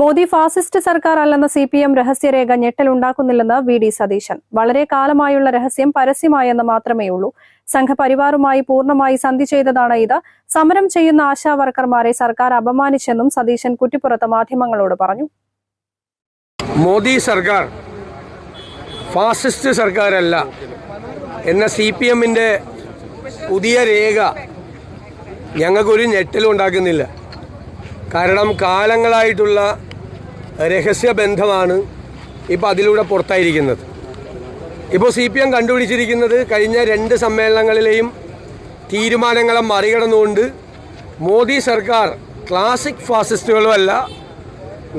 Modi fascist സർക്കാർ അല്ലെന്ന C P M രഹസ്യരേഖ ഞെട്ടലുണ്ടാക്കുന്നില്ലെന്ന് വി ഡി സതീശൻ. വളരെ കാലമായുള്ള രഹസ്യം പരസ്യമായെന്ന് മാത്രമേ ഉള്ളൂ. സംഘപരിവാറുമായി പൂർണമായി സന്ധി ചെയ്തതാണ് ഇത്. സമരം ചെയ്യുന്ന ആശാവർക്കർമാരെ സർക്കാർ അപമാനിച്ചെന്നും സതീശൻ കുറ്റിപ്പുറത്ത് മാധ്യമങ്ങളോട് പറഞ്ഞു. മോദി സർക്കാർ ഫാസിസ്റ്റ് സർക്കാരല്ല. എന്ന സി പി എമ്മിന്റെ പുതിയ രേഖ ഞങ്ങൾക്കൊരു ഞെട്ടലും ഉണ്ടാക്കുന്നില്ല. കാരണം കാലങ്ങളായിട്ടുള്ള രഹസ്യബന്ധമാണ് ഇപ്പോൾ അതിലൂടെ പുറത്തായിരിക്കുന്നത്. ഇപ്പോൾ സി പി എം കണ്ടുപിടിച്ചിരിക്കുന്നത് കഴിഞ്ഞ രണ്ട് സമ്മേളനങ്ങളിലെയും തീരുമാനങ്ങളെ മറികടന്നുകൊണ്ട് മോദി സർക്കാർ ക്ലാസിക് ഫാസിസ്റ്റുകളുമല്ല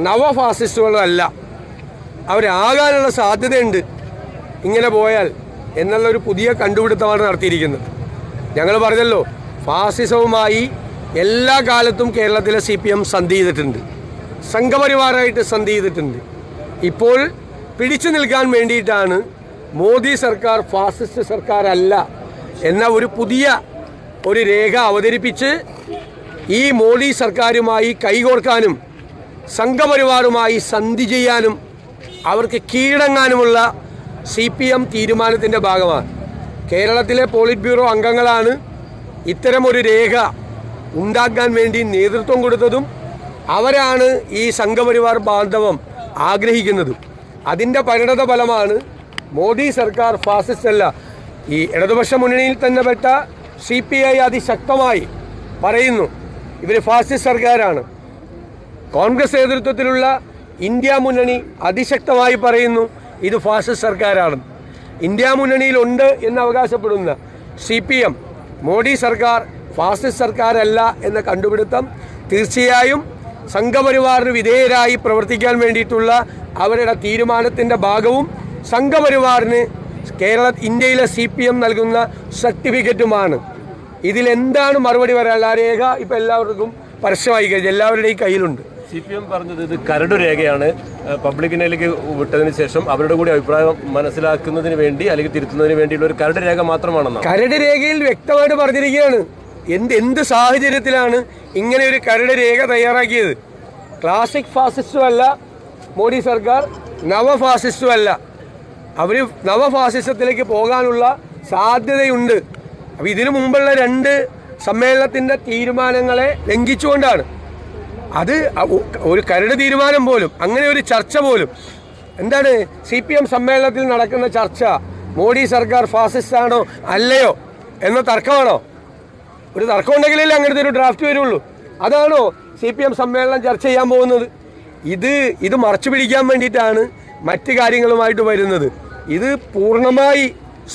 നവ ഫാസിസ്റ്റുകളുമല്ല അവരാകാനുള്ള സാധ്യതയുണ്ട് ഇങ്ങനെ പോയാൽ എന്നുള്ള ഒരു പുതിയ കണ്ടുപിടുത്തമാണ് നടത്തിയിരിക്കുന്നത്. ഞങ്ങൾ പറഞ്ഞല്ലോ ഫാസിസവുമായി എല്ലാ കാലത്തും കേരളത്തിലെ സി പി എം സന്ധി ചെയ്തിട്ടുണ്ട് സംഘപരിവാറായിട്ട് സന്ധി ചെയ്തിട്ടുണ്ട് ഇപ്പോൾ പിടിച്ചു നിൽക്കാൻ വേണ്ടിയിട്ടാണ് മോദി സർക്കാർ ഫാസിസ്റ്റ് സർക്കാരല്ല എന്ന ഒരു പുതിയ ഒരു രേഖ അവതരിപ്പിച്ച് ഈ മോദി സർക്കാരുമായി കൈകോർക്കാനും സംഘപരിവാറുമായി സന്ധി ചെയ്യാനും അവർക്ക് കീഴടങ്ങാനുമുള്ള സി പി എം തീരുമാനത്തിന്റെ ഭാഗമാണ്. കേരളത്തിലെ പോളിറ്റ് ബ്യൂറോ അംഗങ്ങളാണ് ഇത്തരമൊരു രേഖ ഉണ്ടാക്കാൻ വേണ്ടി നേതൃത്വം കൊടുത്തതും അവരാണ് ഈ സംഘപരിവാർ ബാന്ധവം ആഗ്രഹിക്കുന്നതും. അതിന്റെ പരിണത ഫലമാണ് മോദി സർക്കാർ ഫാസിസ്റ്റ് അല്ല ഈ ഇടതുപക്ഷ മുന്നണിയിൽ തന്നെ പെട്ട സി പി ഐ അതിശക്തമായി പറയുന്നു ഇവർ ഫാസിസ്റ്റ് സർക്കാരാണ്. കോൺഗ്രസ് നേതൃത്വത്തിലുള്ള ഇന്ത്യ മുന്നണി അതിശക്തമായി പറയുന്നു ഇത് ഫാസിസ്റ്റ് സർക്കാരാണ്. ഇന്ത്യ മുന്നണിയിലുണ്ട് എന്ന് അവകാശപ്പെടുന്ന സി പി എം മോഡി സർക്കാർ ഫാസിസ്റ്റ് സർക്കാരല്ല എന്ന കണ്ടുപിടുത്തം തീർച്ചയായും സംഘപരിവാറിന് വിധേയരായി പ്രവർത്തിക്കാൻ വേണ്ടിയിട്ടുള്ള അവരുടെ തീരുമാനത്തിന്റെ ഭാഗവും സംഘപരിവാറിന് കേരള ഇന്ത്യയിലെ സി പി എം നൽകുന്ന സർട്ടിഫിക്കറ്റുമാണ്. ഇതിലെന്താണ് മറുപടി വരാനുള്ള ആ രേഖ ഇപ്പം എല്ലാവർക്കും പരസ്യമായി കഴിഞ്ഞു. എല്ലാവരുടെയും കയ്യിലുണ്ട്. സി പി എം പറഞ്ഞത് ഇത് കരട് രേഖയാണ്. പബ്ലിക്കിനിലേക്ക് വിട്ടതിന് ശേഷം അവരുടെ കൂടി അഭിപ്രായം മനസ്സിലാക്കുന്നതിന് വേണ്ടി അല്ലെങ്കിൽ തിരുത്തുന്നതിന് വേണ്ടിയുള്ള ഒരു കരട് രേഖ മാത്രമാണെന്ന് കരട് രേഖയിൽ വ്യക്തമായിട്ട് പറഞ്ഞിരിക്കുകയാണ്. എന്ത് എന്ത് സാഹചര്യത്തിലാണ് ഇങ്ങനെ ഒരു കരട് രേഖ തയ്യാറാക്കിയത്? ക്ലാസിക് ഫാസിസ്റ്റും അല്ല മോഡി സർക്കാർ നവ ഫാസിസ്റ്റും അല്ല. അവർ നവ ഫാസിസത്തിലേക്ക് പോകാനുള്ള സാധ്യതയുണ്ട്. അപ്പോൾ ഇതിനു മുമ്പുള്ള രണ്ട് സമ്മേളനത്തിന്റെ തീരുമാനങ്ങളെ ലംഘിച്ചുകൊണ്ടാണ്. അത് ഒരു കരട് തീരുമാനം പോലും അങ്ങനെ ഒരു ചർച്ച പോലും. എന്താണ് സി പി എം സമ്മേളനത്തിൽ നടക്കുന്ന ചർച്ച? മോഡി സർക്കാർ ഫാസിസ്റ്റാണോ അല്ലയോ എന്ന തർക്കമാണോ? ഒരു തർക്കം ഉണ്ടെങ്കിലല്ലേ അങ്ങനത്തെ ഒരു ഡ്രാഫ്റ്റ് വരുള്ളൂ. അതാണോ സി പി എം സമ്മേളനം ചർച്ച ചെയ്യാൻ പോകുന്നത്? ഇത് ഇത് മറച്ചു പിടിക്കാൻ വേണ്ടിയിട്ടാണ് മറ്റ് കാര്യങ്ങളുമായിട്ട് വരുന്നത്. ഇത് പൂർണമായി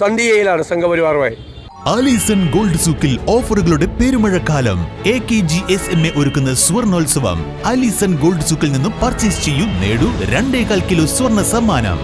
സന്ധ്യയിലാണ് സംഘപരിവാറുമായി. ആലീസൺ ഗോൾഡ് സൂക്കിൽ ഓഫറുകളുടെ പെരുമഴക്കാലം. A K G S M A ഒരുക്കുന്ന സ്വർണോത്സവം. ആലീസൺ ഗോൾഡ് സൂക്കിൽ നിന്നും പർച്ചേസ് ചെയ്യൂ നേടൂ രണ്ടേകാൽ കിലോ സ്വർണ സമ്മാനം.